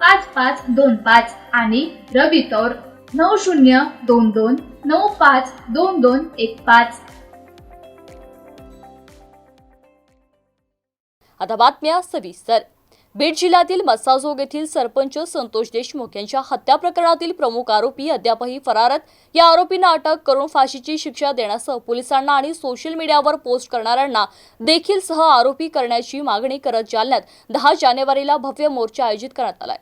पाच पाच दोन पाच आणि रवी तौर नऊ शून्य दोन दोन नऊ पाच दोन दोन एक पाच. आता बातम्या सविस्तर. बीड जिल्ह्यातील मस्साजोग येथील सरपंच संतोष देशमुख यांच्या हत्या प्रकरणातील प्रमुख आरोपी अद्यापही फरारत. या आरोपींना अटक करून फाशीची शिक्षा देण्यासह पोलिसांना आणि सोशल मीडियावर पोस्ट करणाऱ्यांना देखील सह आरोपी करण्याची मागणी करत जालन्यात. दहा जानेवारीला भव्य मोर्चा आयोजित करण्यात आलाय.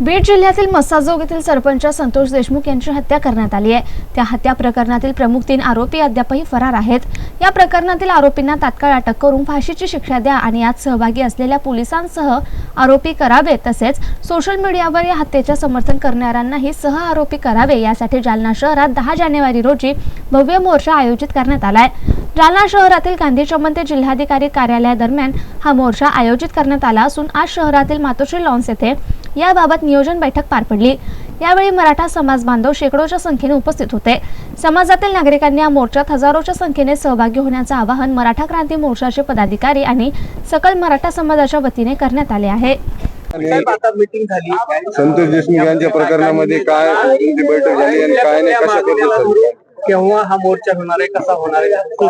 बीड जिल्ह्यातील मसाजोग येथील सरपंच संतोष देशमुख यांची हत्या करण्यात आली आहे. त्या हत्या प्रकरणातील प्रमुख तीन आरोपी अद्यापही फरार आहेत. या प्रकरणातील आरोपींना तात्काळ अटक करून फाशीची शिक्षा द्या आणि यात सहभागी असलेल्या पोलिसांसह आरोपी करावे तसेच सोशल मीडियावर या हत्येचे समर्थन करणाऱ्यांनाही सह आरोपी करावे यासाठी जालना शहरात दहा जानेवारी रोजी भव्य मोर्चा आयोजित करण्यात आलाय जालना शहरातील गांधी चमन ते जिल्हाधिकारी कार्यालयादरम्यान हा मोर्चा आयोजित करण्यात आला असून आज शहरातील मातोश्री लॉन्स येथे याबाबत नियोजन बैठक पार पडली. यावेळी मराठा समाज बांधव शेकडोच्या संख्येने उपस्थित होते. समाजातील नागरिकांनी या मोर्चात हजारोच्या संख्येने सहभागी होण्याचं आवाहन मराठा क्रांती मोर्चाचे पदाधिकारी आणि सकल मराठा समाजाच्या वतीने करण्यात आले आहे. संतोष देशमुख यांच्या प्रकरणामध्ये काय बैठक झाली आणि काय नाही कशा केव्हा हा मोर्चा होणार आहे कसा होणार आहे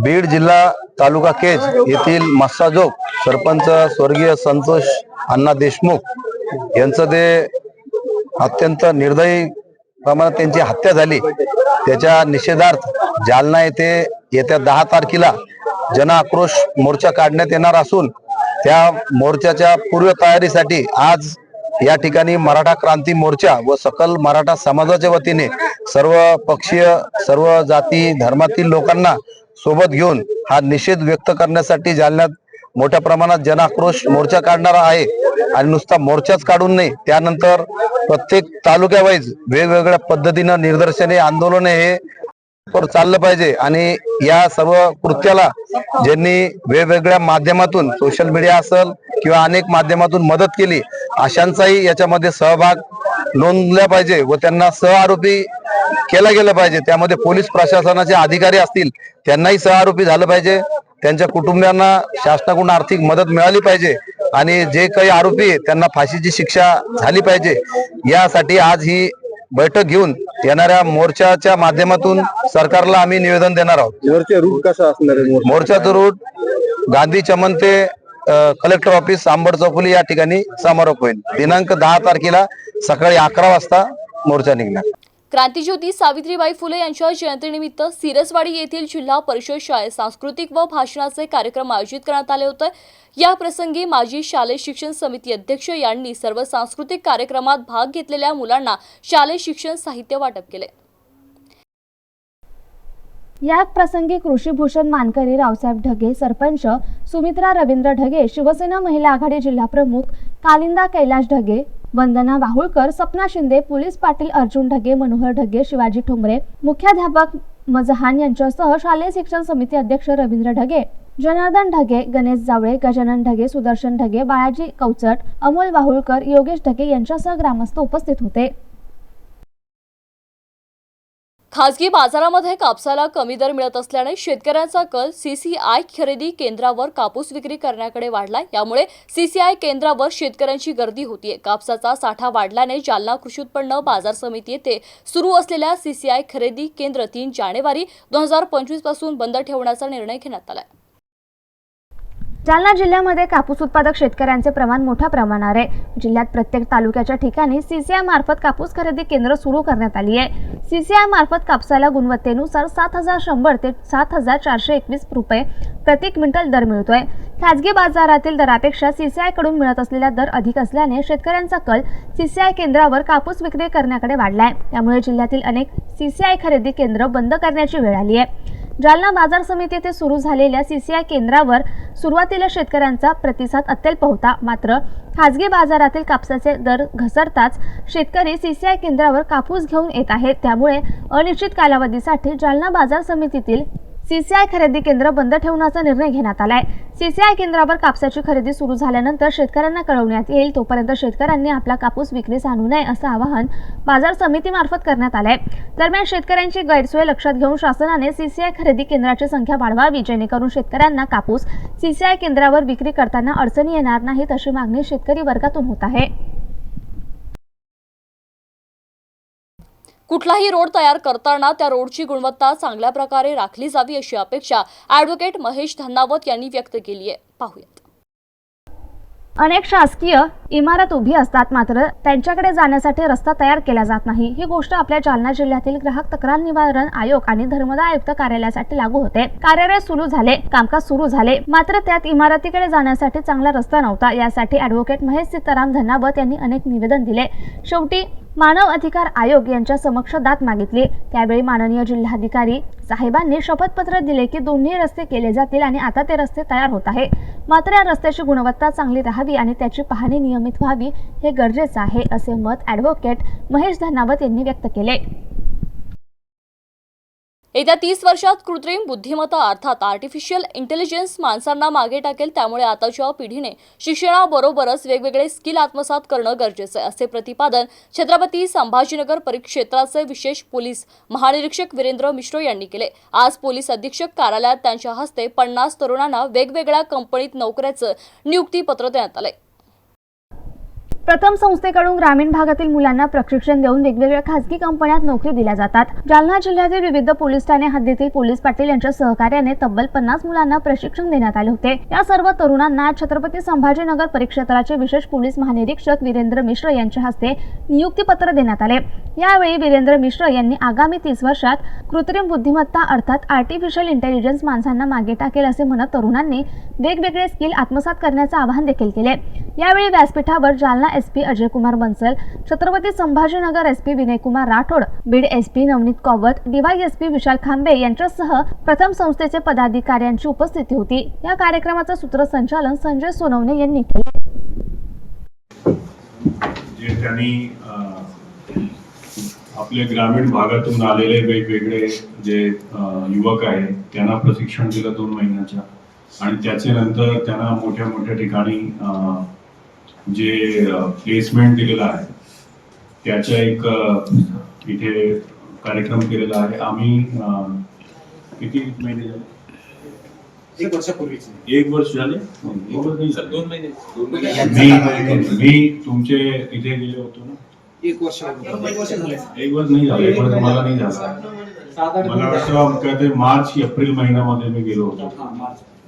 बीड जिल्हा तालुका केज येथील मस्साजोग सरपंच स्वर्गीय संतोष अण्णा देशमुख यांचं ते अत्यंत निर्दयी प्रमाणात त्यांची हत्या झाली. त्याच्या निषेधार्थ जालना येथे येत्या दहा तारखेला जन आक्रोश मोर्चा काढण्यात येणार असून त्या मोर्चाच्या पूर्व तयारीसाठी आज या ठिकाणी मराठा क्रांती मोर्चा व सकल मराठा समाजाच्या वतीने सर्व पक्षीय सर्व जाती धर्मातील लोकांना सोबत घेऊन हा निषेध व्यक्त करण्यासाठी जालन्यात मोठ्या प्रमाणात जनाक्रोश मोर्चा काढणारा आहे. आणि नुसता मोर्चाच काढून नाही त्यानंतर प्रत्येक तालुक्यावाईज वेगवेगळ्या पद्धतीनं निदर्शने आंदोलने हे चाललं पाहिजे आणि या सर्व कृत्याला ज्यांनी वेगवेगळ्या माध्यमातून सोशल मीडिया असेल किंवा अनेक माध्यमातून मदत केली अशांचाही याच्यामध्ये सहभाग नोंदला पाहिजे व त्यांना सह आरोपी केला गेला पाहिजे. त्यामध्ये पोलीस प्रशासनाचे अधिकारी असतील त्यांनाही सह आरोपी झालं पाहिजे. त्यांच्या कुटुंबियांना शासनाकडून आर्थिक मदत मिळाली पाहिजे आणि जे काही आरोपी आहे त्यांना फाशीची शिक्षा झाली पाहिजे. यासाठी आज ही बैठक घेऊन येणाऱ्या मोर्चाच्या माध्यमातून सरकारला आम्ही निवेदन देणार आहोत. मोर्चा रूट कसा असणार आहे? मोर्चाचं रूट गांधी चमन ते कलेक्टर ऑफिस आंबड चौफुली या ठिकाणी समारोप होईल. दिनांक दहा तारखेला सकाळी अकरा वाजता मोर्चा निघणार. क्रांतीज्योती सावित्रीबाई फुले यांच्या जयंतीनिमित्त सिरसवाडी येथील जिल्हा परिषद शाळेत सांस्कृतिक व भाषणाचे कार्यक्रम आयोजित करण्यात आले होते. या प्रसंगी माजी शालेय शिक्षण समिती अध्यक्ष यांनी सर्व सांस्कृतिक कार्यक्रमात भाग घेतलेल्या मुलांना शालेय शिक्षण साहित्य वाटप केले. या प्रसंगी कृषीभूषण मानकरी रावसाहेब ढगे सरपंच सुमित्रा रवींद्र ढगे शिवसेना महिला आघाडी जिल्हा प्रमुख कालिंदा कैलाश ढगे वंदना वाहुळकर सपना शिंदे पोलीस पाटील अर्जुन ढगे मनोहर ढगे शिवाजी ठोंबरे मुख्याध्यापक मजहान यांच्यासह शालेय शिक्षण समिती अध्यक्ष रवींद्र ढगे जनार्दन ढगे गणेश जावळे गजानन ढगे सुदर्शन ढगे बाळाजी कवचट अमोल वाहुळकर योगेश ढगे यांच्यासह ग्रामस्थ उपस्थित होते. खासगी बाजारामध्ये कापसाला कमी दर मिळत असल्याने शेतकऱ्यांचा कल सीसीआय खरेदी केंद्रावर कापूस विक्री करण्याकडे वाढलाय. यामुळे सीसीआय केंद्रावर शेतकऱ्यांची गर्दी होतीये. कापसाचा साठा वाढल्याने जालना कृषी उत्पन्न बाजार समिती येथे सुरू असलेल्या सीसीआय खरेदी केंद्र तीन जानेवारी दोन हजार पंचवीसपासून बंद ठेवण्याचा निर्णय घेण्यात आलाय. जालना जिल्ह्यामध्ये कापूस उत्पादक शेतकऱ्यांचे प्रमाण मोठ्या प्रमाणावर आहे. जिल्ह्यात प्रत्येक तालुक्याच्या ठिकाणी सीसीआय मार्फत कापूस खरेदी केंद्र सुरू करण्यात आली आहे. सीसीआय मार्फत कापसाला गुणवत्तेनुसार सात हजार शंभर ते सात हजार चारशे एकवीस रुपये प्रति क्विंटल दर मिळतोय. खाजगी बाजारातील दरापेक्षा सीसीआयकडून मिळत असलेला दर अधिक असल्याने शेतकऱ्यांचा कल सीसीआय केंद्रावर कापूस विक्री करण्याकडे वाढलाय त्यामुळे जिल्ह्यातील अनेक सीसीआय खरेदी केंद्र बंद करण्याची वेळ आली आहे. जालना बाजार समिती येथे सुरू झालेल्या सीसीआय केंद्रावर सुरुवातीला शेतकऱ्यांचा प्रतिसाद अत्यल्प होता. मात्र खाजगी बाजारातील कापसाचे दर घसरताच शेतकरी सीसीआय केंद्रावर कापूस घेऊन येत आहेत. त्यामुळे अनिश्चित कालावधीसाठी जालना बाजार समितीतील सीसीआय खरेदी केंद्र बंद ठेवण्याचा निर्णय घेण्यात आलाय. सीसीआय केंद्रावर कापसाची खरेदी सुरू झाल्यानंतर शेतकऱ्यांना कळवण्यात येईल तोपर्यंत शेतकऱ्यांनी आपला कापूस विक्रीस आणू नये असं आवाहन बाजार समितीमार्फत करण्यात आलंय. दरम्यान शेतकऱ्यांची गैरसोय लक्षात घेऊन शासनाने सीसीआय खरेदी केंद्राची संख्या वाढवावी जेणेकरून शेतकऱ्यांना कापूस सीसीआय केंद्रावर विक्री करताना अडचणी येणार नाहीत अशी मागणी शेतकरी वर्गातून होत आहे. कुठलाही रोड तयार करताना त्या रोडची गुणवत्ता चांगल्या प्रकारे राखली जावी अशी अपेक्षा ॲडव्होकेट महेश धन्नावत यांनी व्यक्त केली आहे. पाहूयात. अनेक शासकीय इमारत उभी असतात मात्र त्यांच्याकडे जाण्यासाठी रस्ता तयार केला जात नाही. ही गोष्ट आपल्या जालना जिल्ह्यातील ग्राहक तक्रार निवारण आयोग आणि धर्मदा आयुक्त कार्यालयासाठी लागू होते. कार्यालय सुरू झाले कामकाज सुरू झाले मात्र त्यात इमारतीकडे जाण्यासाठी चांगला रस्ता नव्हता. यासाठी ॲडव्होकेट महेश सीताराम धनावत यांनी अनेक निवेदन दिले. शेवटी मानव अधिकार आयोग यांच्या समक्ष दाद मागितली. त्यावेळी माननीय जिल्हाधिकारी साहेबांनी शपथपत्र दिले की दोन्ही रस्ते केले जातील आणि आता ते रस्ते तयार होत आहे मात्र या रस्त्याची गुणवत्ता चांगली राहावी आणि त्याची पाहणी नियमित व्हावी हे गरजेचं आहे असे मत ॲडव्होकेट महेश धनावत यांनी व्यक्त केले. येत्या तीस वर्षात कृत्रिम बुद्धिमत्ता अर्थात आर्टिफिशियल इंटेलिजन्स माणसांना मागे टाकेल त्यामुळे आताच्या पिढीने शिक्षणाबरोबरच वेगवेगळे स्किल आत्मसात करणं गरजेचं आहे असे प्रतिपादन छत्रपती संभाजीनगर परिक्षेत्राचे विशेष पोलीस महानिरीक्षक वीरेंद्र मिश्र यांनी केले. आज पोलीस अधीक्षक कार्यालयात त्यांच्या हस्ते पन्नास तरुणांना वेगवेगळ्या कंपनीत नोकऱ्याचं नियुक्तीपत्र देण्यात आलंय. प्रथम संस्थेकडून ग्रामीण भागातील मुलांना प्रशिक्षण देऊन वेगवेगळ्या खासगी कंपन्यात नोकरी दिल्या जातात. जालना जिल्ह्यातील विविध पोलीस ठाणे हद्दीतील पोलीस पाटील यांच्या सहकार्याने तब्बल पन्नास मुलांना प्रशिक्षण देण्यात आले होते. या सर्व तरुणांना छत्रपती संभाजीनगर परिक्षेत्राचे विशेष पोलीस महानिरीक्षक वीरेंद्र मिश्र यांच्या हस्ते नियुक्तीपत्र देण्यात आले. यावेळी वीरेंद्र मिश्र यांनी आगामी तीस वर्षात कृत्रिम बुद्धिमत्ता अर्थात आर्टिफिशियल इंटेलिजन्स माणसांना मागे टाकेल असे म्हणत तरुणांनी वेगवेगळे स्किल आत्मसात करण्याचे आवाहन देखील केले. यावेळी व्यासपीठावर Jalna SP Ajay Kumar Bansal Chhatrapati Sambhajinagar S P Vinaykumar Rathod Beed S P Navneet Kauwat DY S P Vishal Khambe यांच्यासह प्रथम संस्थेचे पदाधिकाऱ्यांची उपस्थिती होती. या कार्यक्रमाचं सूत्रसंचालन संजय सोनवणे यांनी केले. जे त्यांनी अ, ग्रामीण भागातून आलेले वेगवेगळे जे युवक आहेत त्यांना प्रशिक्षण दिलं दोन महिन्याच्या. आणि त्याच्यानंतर त्यांना मोठ्या मोठ्या ठिकाणी जे प्लेसमेंट दिलेलं आहे त्याच्या एक इथे कार्यक्रम केलेला आहे. आम्ही किती महिने झाले? एक वर्षापूर्वीच. एक वर्ष झाले? एक वर्ष नाही झाले. दोन महिने. मी मी तुमचे इथे गेले होतो ना? एक वर्ष एक वर्ष झाले. एक वर्ष नाही झालं. एक वर्ष मला नाही झालं. मला वाटतं काय ते मार्च एप्रिल महिन्यामध्ये मी गेलो होतो.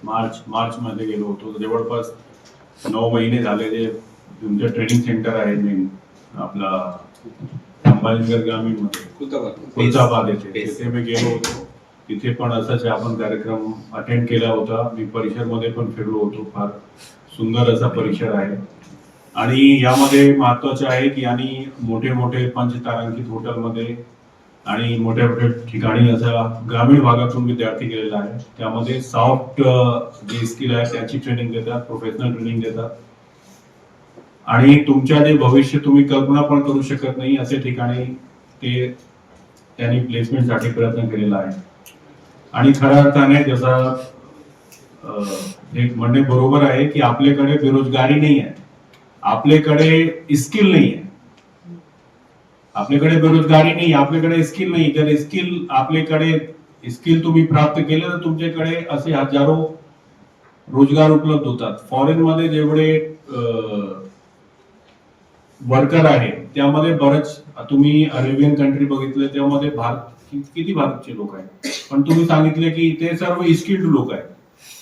मार्च. मार्च मध्ये गेलो होतो. जवळपास नऊ महिने झाले जे तुमचं ट्रेनिंग सेंटर आहे मेन आपला संभाजीनगर ग्रामीणमध्ये खुलताबाद येथे. तिथे मी गेलो होतो. तिथे पण असंच आपण कार्यक्रम अटेंड केला होता. मी परिसरमध्ये पण फिरलो होतो. फार सुंदर असा परिसर आहे. आणि यामध्ये महत्त्वाचे आहे की यांनी मोठे मोठे पंचतारांकित हॉटेलमध्ये आणि मोठ्या मोठ्या ठिकाणी असा ग्रामीण भागातून विद्यार्थी गेलेला आहे. त्यामध्ये सॉफ्ट जे स्किल आहे त्याची ट्रेनिंग देतात प्रोफेशनल ट्रेनिंग देतात. आणि तुमच्या जे भविष्य तुम्ही कल्पना पण करू शकत नाही असे ठिकाणी ते त्यांनी प्लेसमेंटसाठी प्रयत्न केलेला आहे. आणि खऱ्या अर्थाने जसा एक म्हणणे बरोबर आहे की आपल्याकडे बेरोजगारी नाही आहे. आपल्याकडे स्किल नाही आहे. आपल्याकडे बेरोजगारी नाही आपल्याकडे स्किल नाही. जर स्किल आपल्याकडे स्किल तुम्ही प्राप्त केले तर तुमच्याकडे असे हजारो रोजगार उपलब्ध होतात. फॉरेन मध्ये जेवढे वर्कर आहे त्यामध्ये बरेच तुम्ही अरेबियन कंट्री बघितले त्यामध्ये भारत किती भारतचे लोक आहेत? पण तुम्ही सांगितले की ते सर्व स्किल्ड लोक आहेत.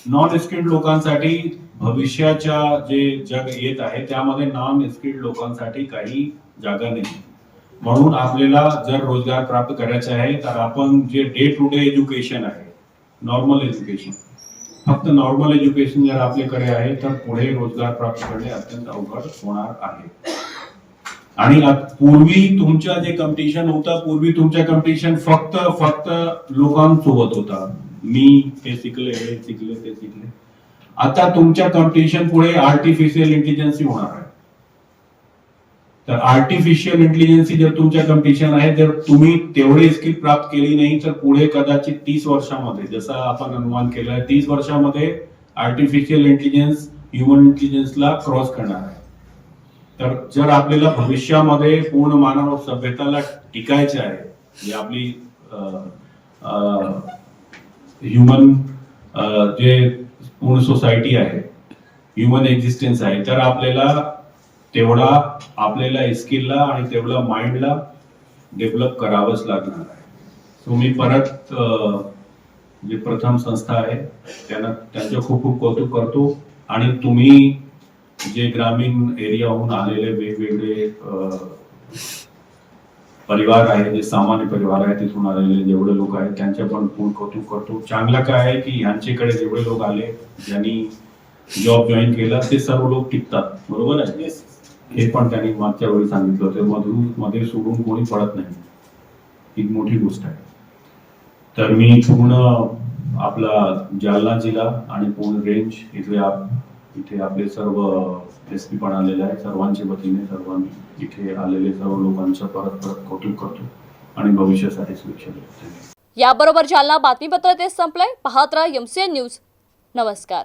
नॉन स्किल्ड लोकांसाठी भविष्याच्या जे जग येत आहे त्यामध्ये नॉन स्किल्ड लोकांसाठी काही जागा नाही. म्हणून आपल्याला जर रोजगार प्राप्त करायचा आहे तर आपण जे डे टू डे एज्युकेशन आहे नॉर्मल एज्युकेशन फक्त नॉर्मल एज्युकेशन जर आपल्याकडे आहे तर पुढे रोजगार प्राप्त करणे अत्यंत अवघड होणार आहे. आणि पूर्वी तुमच्या जे कॉम्पिटिशन होतं पूर्वी तुमच्या कॉम्पिटिशन फक्त फक्त लोकांसोबत होता. मी हे शिकले हे शिकले ते शिकले. आता तुमच्या कॉम्पिटिशन पुढे आर्टिफिशियल इंटेलिजन्सी होणार आहे. तर आर्टिफिशियल इंटेलिजन्सी जर तुमच्या कम्पिटिशन आहे जर तुम्ही तेवढे स्किल प्राप्त केली नाही तर पुढे कदाचित तीस वर्षामध्ये जसं आपण अनुमान केलं आहे तीस वर्षामध्ये आर्टिफिशियल इंटेलिजन्स ह्युमन इंटेलिजन्सला क्रॉस करणार आहे. तर जर आपल्याला भविष्यामध्ये पूर्ण मानव सभ्यताला टिकायचे आहे जे आपली ह्युमन जे पूर्ण सोसायटी आहे ह्युमन एक्झिस्टन्स आहे तर आपल्याला तेवढा आपल्याला स्किलला आणि तेवढा माइंडला डेव्हलप करावंच लागणार आहे. सो मी परत जे प्रथम संस्था आहे त्यांना त्यांचं खूप खूप कौतुक करतो. आणि तुम्ही जे ग्रामीण एरियाहून आलेले वेगवेगळे परिवार आहे जे सामान्य परिवार आहे तिथून आलेले जेवढे लोक आहेत त्यांचे पण पूर्ण कौतुक करतो. चांगलं काय आहे की यांच्याकडे जेवढे लोक आले ज्यांनी जॉब जॉईन केला ते सर्व लोक टिकतात. बरोबर आहे? हे पण त्यांनी मागच्या वेळी सांगितलं होतं. मधून मध्ये सोडून कोणी पडत नाही. ही मोठी गोष्ट आहे. तर मी पूर्ण आपला जालना जिल्हा आणि पूर्ण रेंज इथले आप इथे आपले सर्व एस पी पण आलेले आहे सर्वांच्या वतीने सर्वांनी इथे आलेले सर्व लोकांचं परत परत कौतुक करतो आणि भविष्यासाठी शुभेच्छा देतो. याबरोबर जालना बातमीपत्र ते संपलंय. पाहत राहा एमसीएन न्यूज नमस्कार.